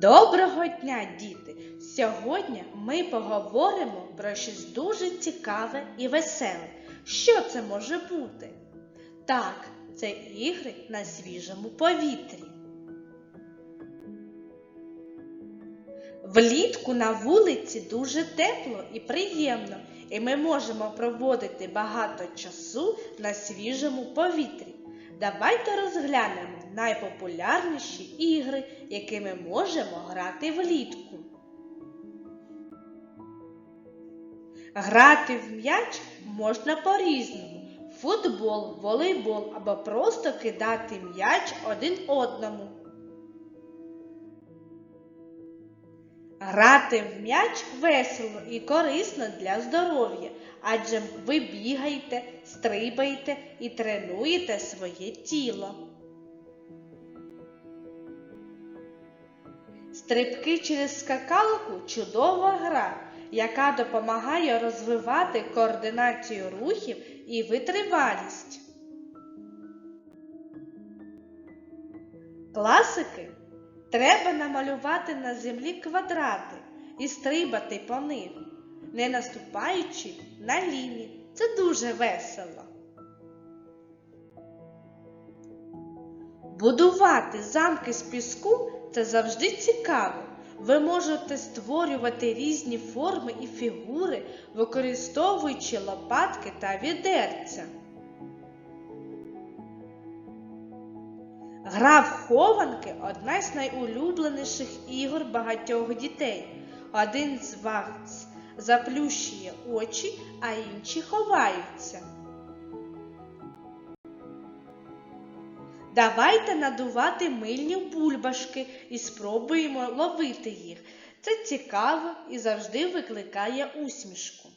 Доброго дня, діти! Сьогодні ми поговоримо про щось дуже цікаве і веселе. Що це може бути? Так, це ігри на свіжому повітрі. Влітку на вулиці дуже тепло і приємно, і ми можемо проводити багато часу на свіжому повітрі. Давайте розглянемо найпопулярніші ігри, які ми можемо грати влітку. Грати в м'яч можна по-різному: футбол, волейбол або просто кидати м'яч один одному. Грати в м'яч весело і корисно для здоров'я, адже ви бігаєте, стрибаєте і тренуєте своє тіло. Стрибки через скакалку чудова гра, яка допомагає розвивати координацію рухів і витривалість. Класики треба намалювати на землі квадрати і стрибати по них, не наступаючи на лінії. Це дуже весело. Будувати замки з піску це завжди цікаво. Ви можете створювати різні форми і фігури, використовуючи лопатки та відерця. Гра в хованки одна з найулюбленіших ігор багатьох дітей. Один з вас заплющує очі, а інші ховаються. Давайте надувати мильні бульбашки і спробуємо ловити їх. Це цікаво і завжди викликає усмішку.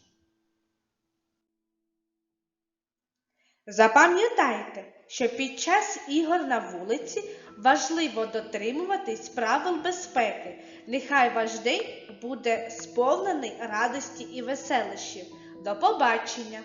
Запам'ятайте, що під час ігор на вулиці важливо дотримуватись правил безпеки. Нехай ваш день буде сповнений радості і веселощів. До побачення!